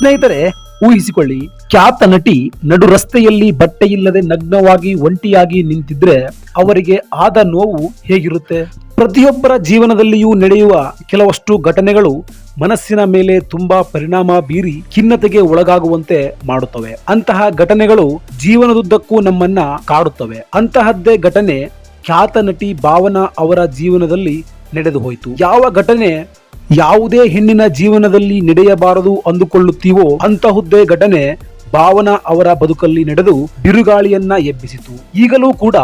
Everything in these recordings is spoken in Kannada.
ಸ್ನೇಹಿತರೆ, ಊಹಿಸಿಕೊಳ್ಳಿ, ಖ್ಯಾತ ನಟಿ ನಡು ರಸ್ತೆಯಲ್ಲಿ ಬಟ್ಟೆ ಇಲ್ಲದೆ ನಗ್ನವಾಗಿ ಒಂಟಿಯಾಗಿ ನಿಂತಿದ್ರೆ ಅವರಿಗೆ ಆದ ನೋವು ಹೇಗಿರುತ್ತೆ? ಪ್ರತಿಯೊಬ್ಬರ ಜೀವನದಲ್ಲಿಯೂ ನಡೆಯುವ ಕೆಲವಷ್ಟು ಘಟನೆಗಳು ಮನಸ್ಸಿನ ಮೇಲೆ ತುಂಬಾ ಪರಿಣಾಮ ಬೀರಿ ಖಿನ್ನತೆಗೆ ಒಳಗಾಗುವಂತೆ ಮಾಡುತ್ತವೆ. ಅಂತಹ ಘಟನೆಗಳು ಜೀವನದುದ್ದಕ್ಕೂ ನಮ್ಮನ್ನ ಕಾಡುತ್ತವೆ. ಅಂತಹದ್ದೇ ಘಟನೆ ಖ್ಯಾತ ನಟಿ ಭಾವನಾ ಅವರ ಜೀವನದಲ್ಲಿ ನಡೆದು ಹೋಯಿತು ಯಾವ ಘಟನೆ ಯಾವುದೇ ಹೆಣ್ಣಿನ ಜೀವನದಲ್ಲಿ ನಡೆಯಬಾರದು ಅಂದುಕೊಳ್ಳುತ್ತೀವೋ ಅಂತಹುದ್ದೇ ಘಟನೆ ಭಾವನಾ ಅವರ ಬದುಕಲ್ಲಿ ನಡೆದು ಬಿರುಗಾಳಿಯನ್ನ ಎಬ್ಬಿಸಿತು. ಈಗಲೂ ಕೂಡ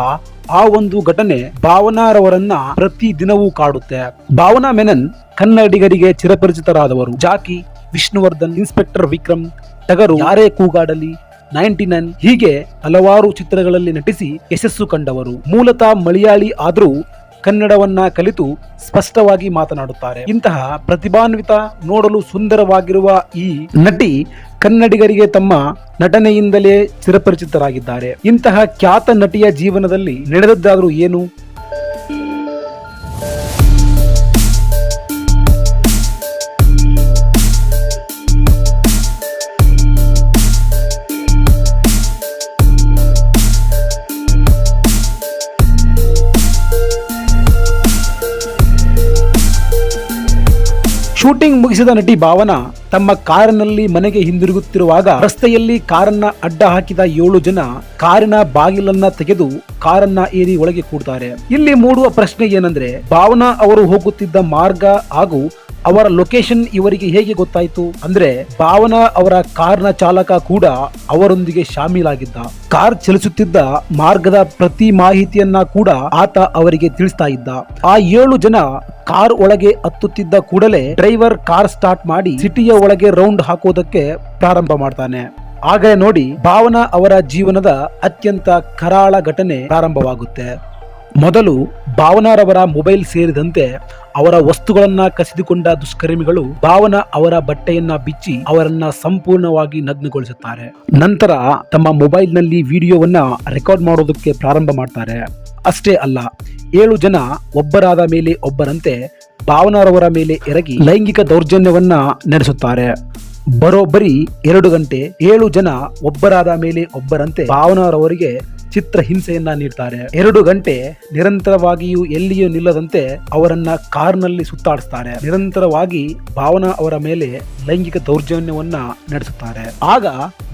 ಆ ಒಂದು ಘಟನೆ ಭಾವನಾರವರನ್ನ ಪ್ರತಿ ದಿನವೂ ಕಾಡುತ್ತೆ. ಭಾವನಾ ಮೆನನ್ ಕನ್ನಡಿಗರಿಗೆ ಚಿರಪರಿಚಿತರಾದವರು. ಜಾಕಿ, ವಿಷ್ಣುವರ್ಧನ್, ಇನ್ಸ್ಪೆಕ್ಟರ್ ವಿಕ್ರಮ್, ಟಗರು, ಯಾರೇ ಕೂಗಾಡಲಿ, ನೈಂಟಿ ನೈನ್ ಹೀಗೆ ಹಲವಾರು ಚಿತ್ರಗಳಲ್ಲಿ ನಟಿಸಿ ಯಶಸ್ಸು ಕಂಡವರು. ಮೂಲತಃ ಮಲಯಾಳಿ ಆದರೂ ಕನ್ನಡವನ್ನ ಕಲಿತು ಸ್ಪಷ್ಟವಾಗಿ ಮಾತನಾಡುತ್ತಾರೆ. ಇಂತಹ ಪ್ರತಿಭಾನ್ವಿತ, ನೋಡಲು ಸುಂದರವಾಗಿರುವ ಈ ನಟಿ ಕನ್ನಡಿಗರಿಗೆ ತಮ್ಮ ನಟನೆಯಿಂದಲೇ ಚಿರಪರಿಚಿತರಾಗಿದ್ದಾರೆ. ಇಂತಹ ಖ್ಯಾತ ನಟಿಯ ಜೀವನದಲ್ಲಿ ನಡೆದದ್ದಾದರೂ ಏನು? ಶೂಟಿಂಗ್ ಮುಗಿಸಿದ ನಟಿ ಭಾವನಾ ತಮ್ಮ ಕಾರಿನಲ್ಲಿ ಮನೆಗೆ ಹಿಂದಿರುಗುತ್ತಿರುವಾಗ ರಸ್ತೆಯಲ್ಲಿ ಕಾರನ್ನ ಅಡ್ಡ ಹಾಕಿದ ಏಳು ಜನ ಕಾರಿನ ಬಾಗಿಲನ್ನ ತೆಗೆದು ಕಾರನ್ನ ಏರಿ ಒಳಗೆ ಕೂಡ್ತಾರೆ. ಇಲ್ಲಿ ಮೂಡುವ ಪ್ರಶ್ನೆ ಏನಂದ್ರೆ, ಭಾವನಾ ಅವರು ಹೋಗುತ್ತಿದ್ದ ಮಾರ್ಗ ಹಾಗೂ ಅವರ ಲೊಕೇಶನ್ ಇವರಿಗೆ ಹೇಗೆ ಗೊತ್ತಾಯ್ತು ಅಂದ್ರೆ ಭಾವನಾ ಅವರ ಕಾರ್ನ ಚಾಲಕ ಕೂಡ ಅವರೊಂದಿಗೆ ಶಾಮೀಲಾಗಿದ್ದ. ಕಾರ್ ಚಲಿಸುತ್ತಿದ್ದ ಮಾರ್ಗದ ಪ್ರತಿ ಮಾಹಿತಿಯನ್ನ ಕೂಡ ಆತ ಅವರಿಗೆ ತಿಳಿಸ್ತಾ ಇದ್ದ. ಆ ಏಳು ಜನ ಕಾರ್ ಒಳಗೆ ಹತ್ತುತ್ತಿದ್ದ ಕೂಡಲೇ ಡ್ರೈವರ್ ಕಾರ್ ಸ್ಟಾರ್ಟ್ ಮಾಡಿ ಸಿಟಿಯ ಒಳಗೆ ರೌಂಡ್ ಹಾಕೋದಕ್ಕೆ ಪ್ರಾರಂಭ ಮಾಡ್ತಾನೆ. ಆಗ ನೋಡಿ ಭಾವನಾ ಅವರ ಜೀವನದ ಅತ್ಯಂತ ಕರಾಳ ಘಟನೆ ಪ್ರಾರಂಭವಾಗುತ್ತೆ. ಮೊದಲು ಭಾವನಾರವರ ಮೊಬೈಲ್ ಸೇರಿದಂತೆ ಅವರ ವಸ್ತುಗಳನ್ನ ಕಸಿದುಕೊಂಡ ದುಷ್ಕರ್ಮಿಗಳು ಭಾವನ ಅವರ ಬಟ್ಟೆಯನ್ನ ಬಿಚ್ಚಿ ಅವರನ್ನ ಸಂಪೂರ್ಣವಾಗಿ ನಗ್ನಗೊಳಿಸುತ್ತಾರೆ. ನಂತರ ತಮ್ಮ ಮೊಬೈಲ್ನಲ್ಲಿ ವಿಡಿಯೋವನ್ನ ರೆಕಾರ್ಡ್ ಮಾಡೋದಕ್ಕೆ ಪ್ರಾರಂಭ ಮಾಡ್ತಾರೆ. ಅಷ್ಟೇ ಅಲ್ಲ, ಏಳು ಜನ ಒಬ್ಬರಾದ ಮೇಲೆ ಒಬ್ಬರಂತೆ ಭಾವನಾರವರ ಮೇಲೆ ಎರಗಿ ಲೈಂಗಿಕ ದೌರ್ಜನ್ಯವನ್ನ ನಡೆಸುತ್ತಾರೆ. ಬರೋಬ್ಬರಿ ಎರಡು ಗಂಟೆ ಏಳು ಜನ ಒಬ್ಬರಾದ ಮೇಲೆ ಒಬ್ಬರಂತೆ ಭಾವನಾರವರಿಗೆ ಚಿತ್ರ ಹಿಂಸೆಯನ್ನ ನೀಡ್ತಾರೆ. ಎರಡು ಗಂಟೆ ನಿರಂತರವಾಗಿಯೂ ಎಲ್ಲಿಯೂ ನಿಲ್ಲದಂತೆ ಅವರನ್ನ ಕಾರ್ನಲ್ಲಿ ಸುತ್ತಾಡಿಸ್ತಾರೆ. ನಿರಂತರವಾಗಿ ಭಾವನಾ ಅವರ ಮೇಲೆ ಲೈಂಗಿಕ ದೌರ್ಜನ್ಯವನ್ನ ನಡೆಸುತ್ತಾರೆ. ಆಗ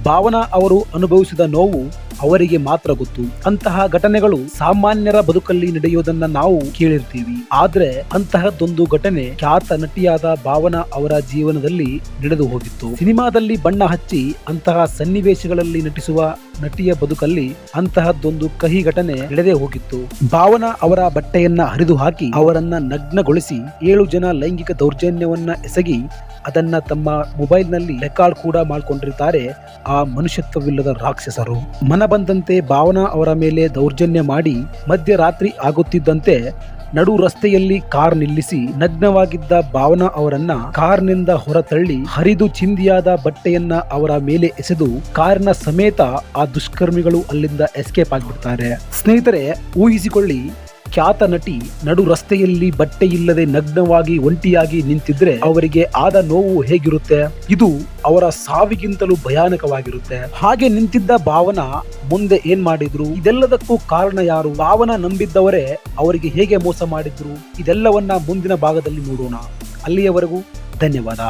ಭಾವನಾ ಅವರು ಅನುಭವಿಸಿದ ನೋವು ಅವರಿಗೆ ಮಾತ್ರ ಗೊತ್ತು. ಅಂತಹ ಘಟನೆಗಳು ಸಾಮಾನ್ಯರ ಬದುಕಲ್ಲಿ ನಡೆಯುವುದನ್ನ ನಾವು ಕೇಳಿರ್ತೀವಿ. ಆದ್ರೆ ಅಂತಹದ್ದೊಂದು ಘಟನೆ ಖ್ಯಾತ ನಟಿಯಾದ ಭಾವನಾ ಅವರ ಜೀವನದಲ್ಲಿ ನಡೆದು ಹೋಗಿತ್ತು. ಸಿನಿಮಾದಲ್ಲಿ ಬಣ್ಣ ಹಚ್ಚಿ ಅಂತಹ ಸನ್ನಿವೇಶಗಳಲ್ಲಿ ನಟಿಸುವ ನಟಿಯ ಬದುಕಲ್ಲಿ ಅಂತಹದ್ದೊಂದು ಕಹಿ ಘಟನೆ ನಡೆದೇ ಹೋಗಿತ್ತು. ಭಾವನಾ ಅವರ ಬಟ್ಟೆಯನ್ನ ಹರಿದು ಹಾಕಿ ಅವರನ್ನ ನಗ್ನಗೊಳಿಸಿ ಏಳು ಜನ ಲೈಂಗಿಕ ದೌರ್ಜನ್ಯವನ್ನ ಎಸಗಿ ಅದನ್ನ ತಮ್ಮ ಮೊಬೈಲ್ನಲ್ಲಿ ರೆಕಾರ್ಡ್ ಕೂಡ ಮಾಡಿಕೊಂಡಿರ್ತಾರೆ ಆ ಮನುಷ್ಯತ್ವವಿಲ್ಲದ ರಾಕ್ಷಸರು. ಮನ ಬಂದಂತೆ ಭಾವನಾ ಅವರ ಮೇಲೆ ದೌರ್ಜನ್ಯ ಮಾಡಿ ಮಧ್ಯರಾತ್ರಿ ಆಗುತ್ತಿದ್ದಂತೆ ನಡು ರಸ್ತೆಯಲ್ಲಿ ಕಾರ್ ನಿಲ್ಲಿಸಿ ನಗ್ನವಾಗಿದ್ದ ಭಾವನಾ ಅವರನ್ನ ಕಾರ್ನಿಂದ ಹೊರತಳ್ಳಿ ಹರಿದು ಚಿಂದಿಯಾದ ಬಟ್ಟೆಯನ್ನ ಅವರ ಮೇಲೆ ಎಸೆದು ಕಾರಿನ ಸಮೇತ ಆ ದುಷ್ಕರ್ಮಿಗಳು ಅಲ್ಲಿಂದ ಎಸ್ಕೇಪ್ ಆಗಿಬಿಡ್ತಾರೆ. ಸ್ನೇಹಿತರೆ, ಊಹಿಸಿಕೊಳ್ಳಿ ಖ್ಯಾತ ನಟಿ ನಡು ರಸ್ತೆಯಲ್ಲಿ ಬಟ್ಟೆ ಇಲ್ಲದೆ ನಗ್ನವಾಗಿ ಒಂಟಿಯಾಗಿ ನಿಂತಿದ್ರೆ ಅವರಿಗೆ ಆದ ನೋವು ಹೇಗಿರುತ್ತೆ? ಇದು ಅವರ ಸಾವಿಗಿಂತಲೂ ಭಯಾನಕವಾಗಿರುತ್ತೆ. ಹಾಗೆ ನಿಂತಿದ್ದ ಭಾವನ ಮುಂದೆ ಏನ್ ಮಾಡಿದ್ರು? ಇದೆಲ್ಲದಕ್ಕೂ ಕಾರಣ ಯಾರು? ಭಾವನ ನಂಬಿದ್ದವರೇ ಅವರಿಗೆ ಹೇಗೆ ಮೋಸ ಮಾಡಿದ್ರು? ಇದೆಲ್ಲವನ್ನ ಮುಂದಿನ ಭಾಗದಲ್ಲಿ ನೋಡೋಣ. ಅಲ್ಲಿಯವರೆಗೂ ಧನ್ಯವಾದ.